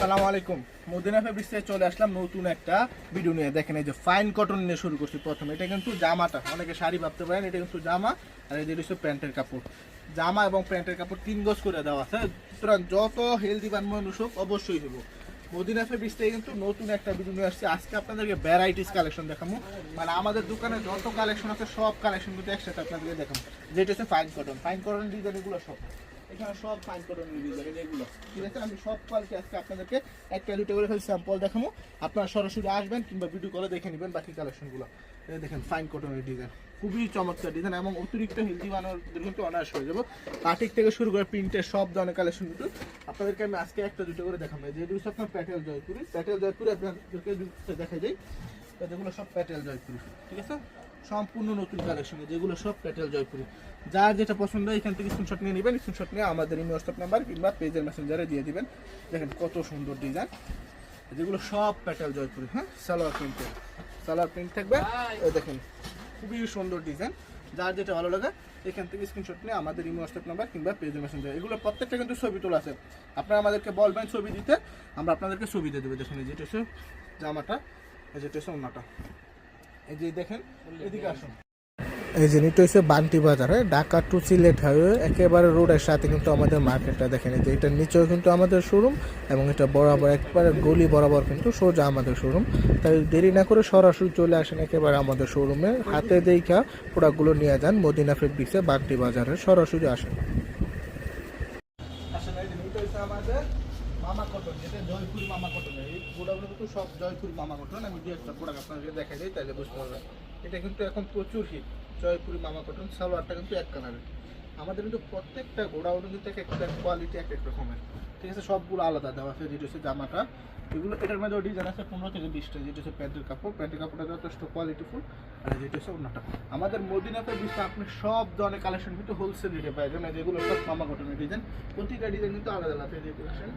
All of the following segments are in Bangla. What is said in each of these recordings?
সালাম আলাইকুম। মদিনা ফেব্রিক্স চলে আসলাম নতুন একটা ভিডিও নিয়ে। দেখেন এই যে ফাইন কটন নিয়ে শুরু করছি প্রথমে। এটা কিন্তু জামাটা। অনেকে শাড়ি ভাবতে পারেন, এটা কিন্তু জামা। আর এই হচ্ছে প্যান্টের কাপড়। জামা এবং প্যান্টের কাপড় তিন গজ করে দেওয়া আছে। সুতরাং যত হেলদি বান মানুষ হোক, অবশ্যই হব মদিনা ফেব্রিক্স থেকে কিন্তু নতুন একটা ভিডিও নিয়ে আসছে। আজকে আপনাদেরকে ভ্যারাইটিস কালেকশন দেখাবো মানে আমাদের দোকানে যত কালেকশন আছে, সব কালেকশন কিন্তু একসাথে আপনাদেরকে দেখাবো যেটা হচ্ছে ফাইন কটন ফাইন কটন ডিজাইনগুলো সব। এখানে সব ফাইন কটন ডিজাইন এগুলো। ঠিক আমি সব কোয়ালিটি আজকে আপনাদেরকে একটা দুটো করে খালি স্যাম্পল দেখাবো। আপনারা সরাসরি আসবেন কিংবা ভিডিও করে দেখে নেবেন বাকি কালেকশনগুলো দেখেন ফাইন কটনের ডিজাইন খুবই চমৎকার ডিজাইন এবং অতিরিক্ত হিন্দি বানানোর কিন্তু অনায়াস হয়ে যাব। কাটিক থেকে শুরু করে প্রিন্টের সব ধরনের কালেকশন কিন্তু আপনাদেরকে আমি আজকে একটা দুটো করে দেখাবো। এই যে, এগুলো সব আপনার প্যাটেল জয়পুরি প্যাটেল জয়পুরি আপনাদেরকে দেখা যায় তো যেগুলো সব প্যাটেল জয়পুরি ঠিক আছে? সম্পূর্ণ নতুন কালেকশন যেগুলো সব প্যাটেল জয়পুরি। যার যেটা পছন্দ হয় এখান থেকে স্ক্রিনশট নিয়ে নেবেন স্ক্রিনশট নিয়ে আমাদের ইমেল হোয়াটসঅ্যাপ নাম্বার কিংবা পেজের মেসেঞ্জারে দিয়ে দিবেন। দেখেন কত সুন্দর ডিজাইন যেগুলো সব প্যাটেল জয়পুরি হ্যাঁ? সালোয়ার প্রিন্টের সালোয়ার প্রিন্ট থাকবে। এই দেখেন খুবই সুন্দর ডিজাইন যার যেটা ভালো লাগে এখান থেকে স্ক্রিনশট নিয়ে আমাদের ইমেল হোয়াটসঅ্যাপ নাম্বার কিংবা পেজের মেসেঞ্জার এগুলো প্রত্যেকটা কিন্তু ছবি তোলা আছে। আপনারা আমাদেরকে বলবেন ছবি দিতে আমরা আপনাদেরকে ছবি দিয়ে দেবো। দেখুন এই যেটা হচ্ছে জামাটা যেটা হচ্ছে ওনাটা এই যে দেখেন, এদিকে হচ্ছে বান্টি বাজারে ঢাকা টু সিলেট হাইওয়ে, একেবারে রোডের সাথে কিন্তু আমাদের মার্কেটটা দেখেন। এই যে এটার নিচেও কিন্তু আমাদের শোরুম এবং এটা বরাবর একবারে গলি বরাবর কিন্তু সোজা আমাদের শোরুম তাই দেরি না করে সরাসরি চলে আসেন একেবারে আমাদের শোরুমে হাতে দেখা প্রোডাক্টগুলো নিয়ে যান মদিনা ফেব্রিক্সে বান্টি বাজারে। সরাসরি আসেন এই যে এটা হচ্ছে আমাদের মামা কটন এটা জয়পুরি মামা কটন এই প্রোডাক্টগুলো কিন্তু সব জয়পুরি মামা কটন আমি দু একটা প্রোডাক্ট আপনাদেরকে দেখাই দিই, তাহলে বুঝতে পারবেন। এটা কিন্তু এখন প্রচুর হিট জয়পুরি মামা কটন সালোয়ারটা কিন্তু এক কালারের আমাদের কিন্তু প্রত্যেকটা গোডাউনে কিন্তু এক একটা কোয়ালিটি এক এক রকমের। ঠিক আছে? সবগুলো আলাদা দেওয়া আছে, যেটা হচ্ছে জামাটা। এগুলো, এটার মধ্যে ডিজাইন আছে পনেরো থেকে বিশটা, যেটা হচ্ছে প্যান্টের কাপড়। প্যান্টের কাপড়টা যথেষ্ট কোয়ালিটিফুল আর যেটা হচ্ছে অন্যটা আমাদের মদিনাতে বিশ্বে আপনি সব ধরনের কালেকশন কিন্তু হোলসেল রেটে পাই যাবেন যেগুলো সব মামা কটনের ডিজাইন প্রতিটা ডিজাইন কিন্তু আলাদা আলাদা কালেকশন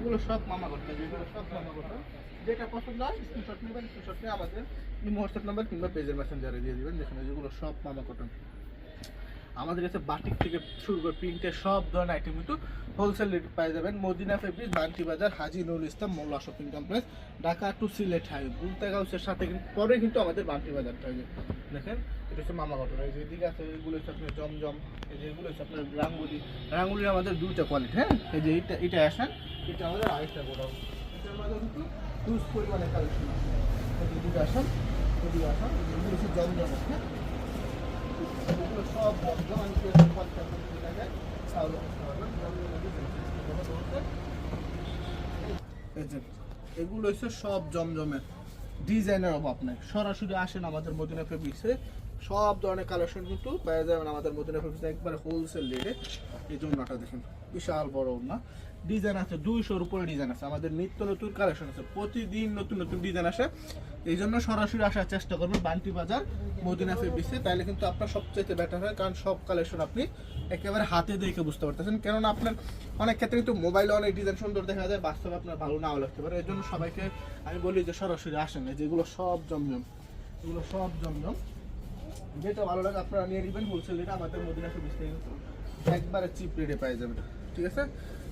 এগুলো সব মামা কটন যেগুলো সব মামা কটন যেটা পছন্দ হয় স্ক্রিনশট নেবেন স্ক্রিনশট নিয়ে আমাদের হোয়াটসঅ্যাপ নাম্বার কিংবা পেজের মেসেঞ্জারে দিয়ে দেবেন, যেখানে যেগুলো সব মামা কটন আমাদের কাছে বাটিক থেকে শুরু করে প্রিন্টের সব ধরনের আইটেম কিন্তু হোলসেল রেট পেয়ে যাবেন। মদিনা ফেব্রিক বান্টি বাজার, Haji Nurul Islam, Mollah shopping complex, Dhaka to Sylhet high বুলতা গাউসের সাথে কিন্তু পরে কিন্তু আমাদের বান্টি বাজারটা হয়ে দেখেন, এটা হচ্ছে মামা কটন এই যে এদিকে আছে, এগুলো হচ্ছে আপনার জমজম, এই যে এগুলো হচ্ছে আপনার রাঙ্গুলি। রাঙ্গুলির আমাদের দুইটা কোয়ালিটি হ্যাঁ? এই যে এইটা এটা আসেন, এটা আমাদের আরেকটা গোডাউন। এটার মধ্যে কিন্তু হিউজ পরিমাণে কালেকশন আছে। এদিকে আসেন এদিকে আসেন এগুলো হচ্ছে জমজম হ্যাঁ? এগুলো হচ্ছে সব জমজমের ডিজাইনের অভাব নাই। সরাসরি আসেন আমাদের মদিনা ফেব্রিক্সে সব ধরনের কালেকশন কিন্তু পেয়ে যাবেন আমাদের মদিনা ফেব্রিক্সে একবারে হোলসেল রেটে এই জন্যটা দেখেন, বিশাল বড় না ডিজাইন আছে, দুইশোর উপরে ডিজাইন আছে। আমাদের নিত্য নতুন কালেকশন আছে। প্রতিদিন নতুন নতুন ডিজাইন আসে। এই জন্য সরাসরি আসার চেষ্টা করবেন বান্টি বাজার, মদিনা ফেব্রিক্সে তাইলে কিন্তু আপনার সবচেয়ে বেটার হয়, কারণ সব কালেকশন আপনি একেবারে হাতে দেখে বুঝতে পারতেছেন। কেননা আপনার অনেক ক্ষেত্রে কিন্তু মোবাইলে অনেক ডিজাইন সুন্দর দেখা যায়, বাস্তবে আপনার ভালো নাও লাগতে পারে। এই জন্য সবাইকে আমি বলি যে সরাসরি আসেন যেগুলো সব জমজম, এগুলো সব জমজম। যেটা ভালো লাগে আপনারা নিয়ে নেবেন হোলসেল রেটে আমাদের মদিনা ফেব্রিক্স থেকে একবারে চিপ রেটে পেয়ে যাবেন ঠিক আছে?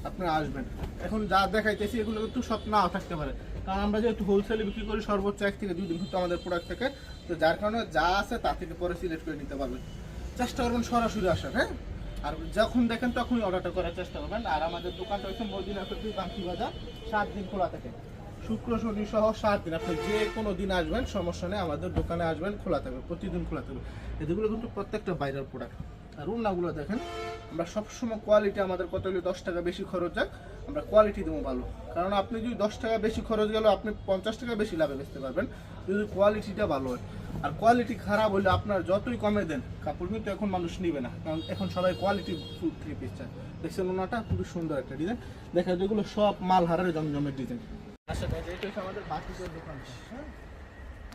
আপনারা আসবেন। এখন যা দেখাইতেছি, এগুলো কিন্তু সব নাও থাকতে পারে। কারণ আমরা যেহেতু হোলসেলে বিক্রি করি, সর্বোচ্চ এক থেকে দুই দিন কিন্তু আমাদের প্রোডাক্ট থাকে। তো যার কারণে যা আছে তা থেকে পরে সিলেক্ট করে নিতে পারবেন। চেষ্টা করবেন সরাসরি আসার হ্যাঁ? আর যখন দেখেন তখনই অর্ডারটা করার চেষ্টা করবেন। আর আমাদের দোকানটা হচ্ছে মদিনা ফেব্রি বাঙ্কি বাজার, সাত দিন খোলা থাকে। শুক্র, শনি সহ সাত দিন। আপনি যে কোনো দিন আসবেন, সমস্যা নেই, আমাদের দোকানে আসবেন, খোলা থাকবে, প্রতিদিন খোলা থাকবে। এগুলো কিন্তু প্রত্যেকটা বাইরের প্রোডাক্ট আর উন্নাগুলো দেখেন আমরা সবসময় কোয়ালিটি আমাদের কত হলে দশ টাকা বেশি খরচ যাক, আমরা কোয়ালিটি দেবো ভালো। কারণ আপনি যদি দশ টাকা বেশি খরচ গেল, আপনি পঞ্চাশ টাকা বেশি লাভে বেচতে পারবেন, যদি কোয়ালিটিটা ভালো হয়। আর কোয়ালিটি খারাপ হলে আপনার যতই কমে দেন, কাপড় কিন্তু এখন মানুষ নিবে না, কারণ এখন সবাই কোয়ালিটি ফুড থ্রি পিস চায়। দেখছেন ওনাটা? খুবই সুন্দর একটা ডিজাইন দেখা যেগুলো সব মাল হারের জমজমের ডিজাইন আচ্ছা এটা হচ্ছে আমাদের বাটিকের দোকান হ্যাঁ?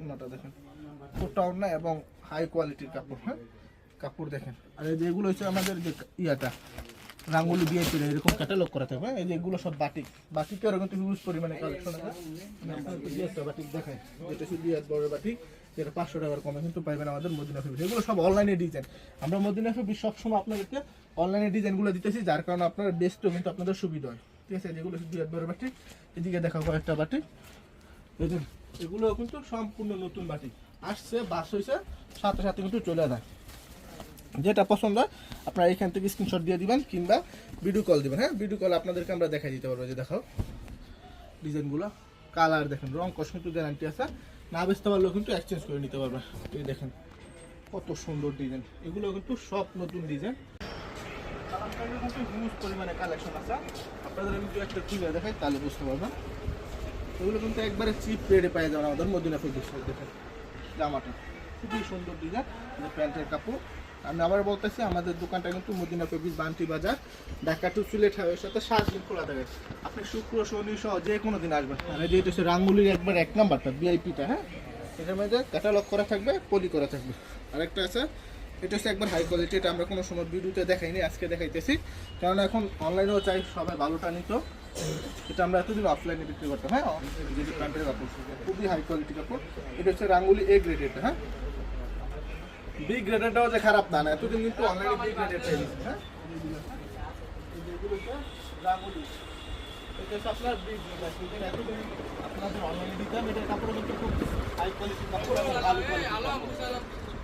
ওন্নাটা দেখেন। কোটা ওন্না এবং হাই কোয়ালিটির কাপড় হ্যাঁ? কাপড় দেখেন। আর এই যে এগুলো হচ্ছে আমাদের যে ইয়াটা, রাঙ্গুলি দিয়ে চলে এরকম ক্যাটালগ করা থাকবে এই যে এগুলো সব বাটিক বাটিকের কিন্তু হিউজ পরিমাণে কালেকশন আছে। বাটিক দেখাই। যেটা দুই হাত বড় বাটিক যেটা পাঁচশো টাকার কমে কিন্তু পাইবেন আমাদের মদিনা ফেব্রিক এগুলো সব অনলাইনে ডিজাইন আমরা মদিনা ফেব্রিক সবসময় আপনাদেরকে অনলাইনে ডিজাইনগুলো দিতেছি, যার কারণে আপনার বেস্টও কিন্তু আপনাদের সুবিধা হয়। ঠিক আছে? যেগুলো হচ্ছে হাত বড় বাটিক এদিকে দেখা কয়েকটা বাটিক যে এগুলো কিন্তু সম্পূর্ণ নতুন বাটি। আসছে, বাস হয়েছে সাথে সাথে কিন্তু চলে যায়। যেটা পছন্দ হয় আপনারা এখান থেকে স্ক্রিনশট দিয়ে দিবেন কিংবা ভিডিও কল দিবেন হ্যাঁ? ভিডিও কল আপনাদেরকে আমরা দেখাই দিতে পারব যে দেখাও ডিজাইনগুলো কালার দেখেন, রং কস কিন্তু গ্যারান্টি আছে। না বেচতে পারলেও কিন্তু এক্সচেঞ্জ করে নিতে পারবে। এই দেখেন, কত সুন্দর ডিজাইন এগুলো কিন্তু সব নতুন ডিজাইন কিন্তু হিউজ পরিমাণে কালেকশন আছে। আপনাদের কিন্তু একটা তুলে দেখাই, তাহলে বুঝতে পারবেন। এগুলো কিন্তু একবারে চিপ রেটে পাই যাবেন আমাদের মদিনা ফেব্রিক্স দেখেন জামাটা খুবই সুন্দর ডিজাইন প্যান্টের কাপড়। আমি আবার বলতেছি, আমাদের দোকানটা কিন্তু মদিনা ফেব্রিক্স বান্টি বাজার, ঢাকা টু সিলেট হাইওয়ের সাথে সাত দিন খোলা থাকে। আপনি শুক্র, শনি সহ যে কোনো দিন আসবেন। আর যেহেতু হচ্ছে রাঙ্গুলির একবার এক নাম্বারটা ভিআইপিটা হ্যাঁ? এটার মধ্যে ক্যাটালগ করা থাকবে পলি করা থাকবে। আরেকটা আছে, এটা হচ্ছে একবার হাই কোয়ালিটি এটা আমরা কোনো সময় ভিডিওতে দেখাইনি, আজকে দেখাইতেছি। কারণ এখন অনলাইনেও চাই, সবাই ভালোটা নিত। এটা আমরা এতদিন অফলাইনে বিক্রি করতাম হ্যাঁ? যেটি প্যান্টের কাপড় খুবই হাই কোয়ালিটি কাপড়। এটা হচ্ছে রাঙ্গুলি এ গ্রেড এটা হ্যাঁ বি গ্রেডেরটাও যে খারাপ না না এতদিন কিন্তু অনলাইনে বি গ্রেডের চাই হ্যাঁ? রাঙ্গুলি। এটা হচ্ছে আপনার বি গ্রেড এতদিন আপনাদের অনলাইনে দিতাম এটার কাপড় কিন্তু খুব হাই কোয়ালিটি কাপড় এবং ভালো কোয়ালিটি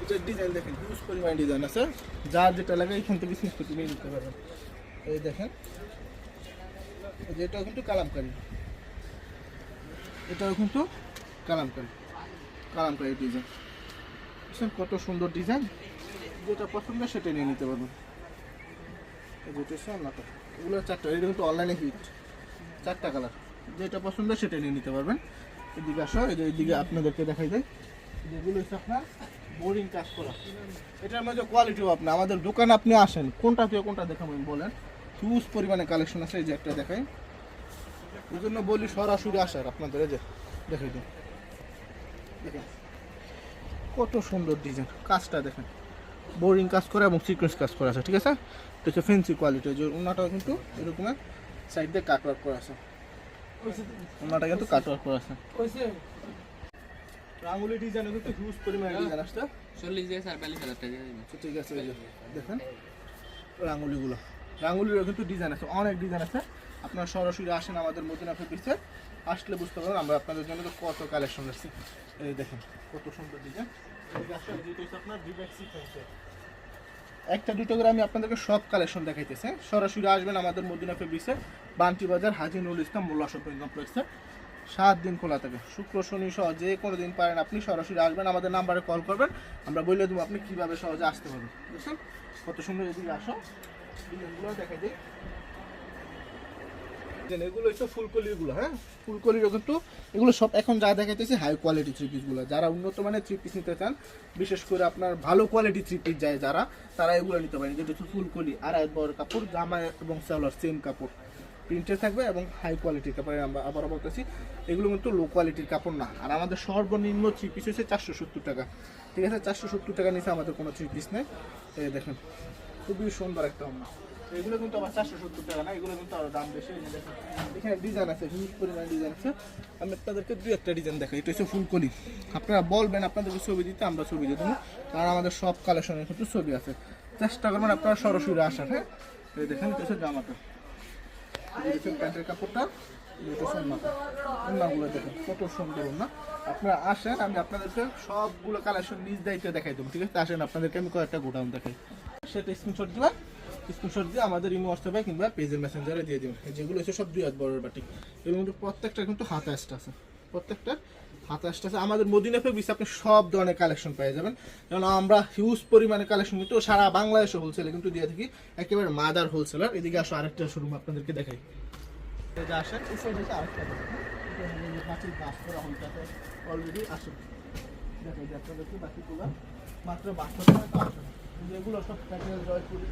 এটার ডিজাইন দেখেন হিউজ পরিমাণ ডিজাইন আছে। যার যেটা লাগে এখান থেকে নিয়ে নিতে পারবেন। এই দেখেন এটাও কিন্তু কালামকারি। এটাও কিন্তু কালামকারি। কালামকারি ডিজাইন দেখছেন কত সুন্দর ডিজাইন যেটা পছন্দ সেটা নিয়ে নিতে পারবেন। যেটা অন্যটা এগুলো চারটা, এটা কিন্তু অনলাইনে হিট চারটা কালার যেটা পছন্দ সেটা নিয়ে নিতে পারবেন। এদিকে আসো, এই যে এইদিকে আপনাদেরকে দেখাই দেয় যেগুলো হচ্ছে আপনার বোরিং কাজ করা। এটার মধ্যে কোয়ালিটিও আপনি আমাদের দোকানে আপনি আসেন, কোনটা থেকে কোনটা দেখাবেন বলেন। হিউজ পরিমাণে কালেকশন আছে এই যে একটা দেখাই। ওই জন্য বলি সরাসরি আসার আপনাদের এই যে দেখাই দিন দেখেন কত সুন্দর ডিজাইন কাজটা দেখেন বোরিং কাজ করা এবং সিকোয়েন্স কাজ করা আছে ঠিক আছে? হচ্ছে ফেন্সি কোয়ালিটি যে ওনাটাও কিন্তু এরকমের সাইড দিয়ে কাট ওয়ার্ক করা আছে। ওনাটা কিন্তু কাট ওয়ার্ক করা আছে। রাঙ্গুলি ডিজাইনে কিন্তু হিউজ পরিমাণে ডিজাইন আসছে চল্লিশ দিয়ে টাকা। ঠিক আছে দেখেন রাঙ্গুলিগুলো। রাঙ্গুলিরও কিন্তু ডিজাইন আছে অনেক ডিজাইন আছে। আপনারা সরাসরি আসেন আমাদের মদিনা ফেব্রিক্সে আসলে বুঝতে পারবেন আমরা আপনাদের জন্য তো কত কালেকশন রাখছি এই দেখেন কত সুন্দর ডিজাইন আপনার ডিজাইন সিকোয়েন্সের একটা দুটো করে আমি আপনাদেরকে সব কালেকশন দেখাইতেছি? সরাসরি আসবেন আমাদের মদিনা ফেব্রিক্সে বান্টি বাজার হাজি ইসলাম মোল্লা শপিং কমপ্লেক্সে সাত দিন খোলা থাকে। শুক্র শনি সহ যে কোনো দিন পারেন আপনি সরাসরি আসবেন আমাদের নাম্বারে কল করবেন। আমরা বলে দেবো আপনি কীভাবে সহজে আসতে পারবেন। বুঝছেন? কত সুন্দর এদিকে আসো। দেখাই দিই। এগুলো হচ্ছে ফুলকলিগুলো হ্যাঁ? ফুলকলিরও কিন্তু এগুলো সব এখন যা দেখাইতেছে হাই কোয়ালিটি থ্রি পিসগুলো যারা উন্নত মানের থ্রি পিস নিতে চান বিশেষ করে আপনার ভালো কোয়ালিটি থ্রি পিস যায় যারা তারা এগুলো নিতে পারেন। যেটা হচ্ছে ফুলকলি আড়াই বড় কাপড় জামা এবং সালোয়ার সেম কাপড়। প্রিন্টের থাকবে এবং হাই কোয়ালিটির কাপড় আমরা আবারও বলতেছি এগুলো কিন্তু লো কোয়ালিটির কাপড় না। আর আমাদের সর্বনিম্ন থ্রি পিস হচ্ছে চারশো সত্তর টাকা। ঠিক আছে? চারশো সত্তর টাকা নিচে আমাদের কোনো থ্রি পিস নেই। দেখেন। খুবই সুন্দর একটা আমরা এগুলো কিন্তু আবার চারশো সত্তর টাকা না? এগুলো কিন্তু আরও দাম বেশি এখানে ডিজাইন আছে হিউজ পরিমাণে ডিজাইন আছে। আমি আপনাদেরকে দুই একটা ডিজাইন দেখাই। এটা হচ্ছে ফুলকলি আপনারা বলবেন আপনাদেরকে ছবি দিতে আমরা ছবি দিয়ে দেবো। কারণ আমাদের সব কালেকশনের কিন্তু ছবি আছে। চেষ্টা করবেন আপনারা সরাসরি আসার হ্যাঁ? এই দেখেন এটা হচ্ছে জামাটা। প্যান্টের কাপড়টা দেখেন কত সুন্দর আপনারা আসেন আমি আপনাদেরকে সবগুলো কালেকশন নিজ দায়িত্বে দেখাই দেবো ঠিক আছে? আসেন আপনাদেরকে আমি কয়েকটা গোডাউন দেখাই। সেটা স্ক্রিনশট দিবেন স্ক্রিনশট দিয়ে আমাদের ইমো হোয়াটসঅ্যাপে কিংবা পেজের মেসেঞ্জারে দিয়ে দিবেন যেগুলো হচ্ছে সব দুই হাত বড়ের বাটি মধ্যে প্রত্যেকটা কিন্তু হাতা অ্যাস্ট আছে। প্রত্যেকটা হাতাশটা আছে। আমাদের মদিনা ফেব্রিক্স আপনি সব ধরনের কালেকশন পেয়ে যাবেন। কারণ আমরা হিউজ পরিমাণে কালেকশন কিন্তু সারা বাংলাদেশে হোলসেলে কিন্তু দিয়ে থাকি। একেবারে মাদার হোলসেলার এদিকে আসো, আরেকটা শোরুম আপনাদেরকে দেখাই। আসেন, এই আরেকটা দেখেন এই বাস করা হলটাতে অলরেডি আসুন। দেখো এই যে আপনাদেরকে বাকিগুলো। মাত্র এই যে এগুলো সব প্যাটেল জয়পুরি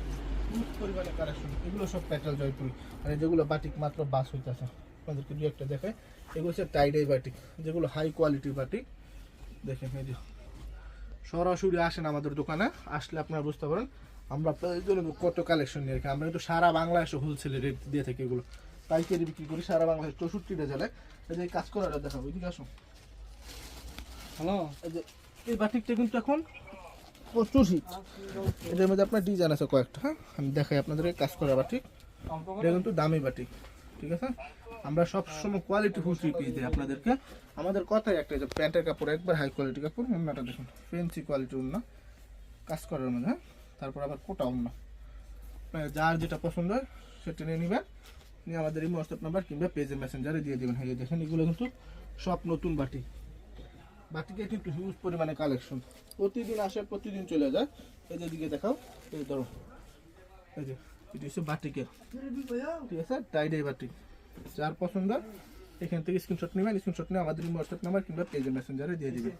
হিউজ পরিমাণে কালেকশন এগুলো সব প্যাটেল জয়পুরি। আর যেগুলো বাটিক মাত্র বাস হইতেছে। আপনাদেরকে দু একটা দেখায় এগুলো হচ্ছে টাইডাই বাটিক যেগুলো হাই কোয়ালিটির বাটিক দেখেন এই যে সরাসরি আসেন আমাদের দোকানে আসলে আপনারা বুঝতে পারেন আমরা আপনাদের জন্য কত কালেকশন নিয়ে রাখি। আমরা কিন্তু সারা বাংলাদেশে হোলসেলে রেট দিয়ে থাকি এগুলো। পাইকারি বিক্রি করি সারা বাংলাদেশ চৌষট্টিটা জেলায়। এই যে কাজ করাটা দেখাবো এদিকে আসুন। হ্যালো এই যে এই বাটিকটা কিন্তু এখন প্রচুর হিট এদের মধ্যে আপনার ডিজাইন আছে কয়েকটা হ্যাঁ? আমি দেখাই আপনাদেরকে, কাজ করা বাটিক এটা কিন্তু দামি বাটিক ঠিক আছে? আমরা সব সময় কোয়ালিটি থ্রি পিস দিই আপনাদেরকে। আমাদের কথাই একটা যে প্যান্টের কাপড়, একবার হাই কোয়ালিটি কাপড়, অন্যটা দেখুন ফেন্সি কোয়ালিটি অন্য। কাজ করার মধ্যে হ্যাঁ? তারপর আবার কোটা অন্য। যার যেটা পছন্দ হয়, সেটা নিয়ে নেবেন। নিয়ে আমাদের এই হোয়াটসঅ্যাপ নাম্বার কিংবা পেজে মেসেঞ্জারে দিয়ে দেবেন। হ্যাঁ দেখেন, এগুলো কিন্তু সব নতুন বাটি। বাটিকে কিন্তু হিউজ পরিমাণে কালেকশন প্রতিদিন আসে, প্রতিদিন চলে যায়। এই দিকে দেখাও, এই ধরো। এই যে বাটিক এখান থেকে স্ক্রিনশট নেবেন স্ক্রিনশট নিয়ে আমাদের হোয়াটসঅ্যাপ নাম্বার কিংবা পেজের মেসেঞ্জারে দিয়ে দিবেন।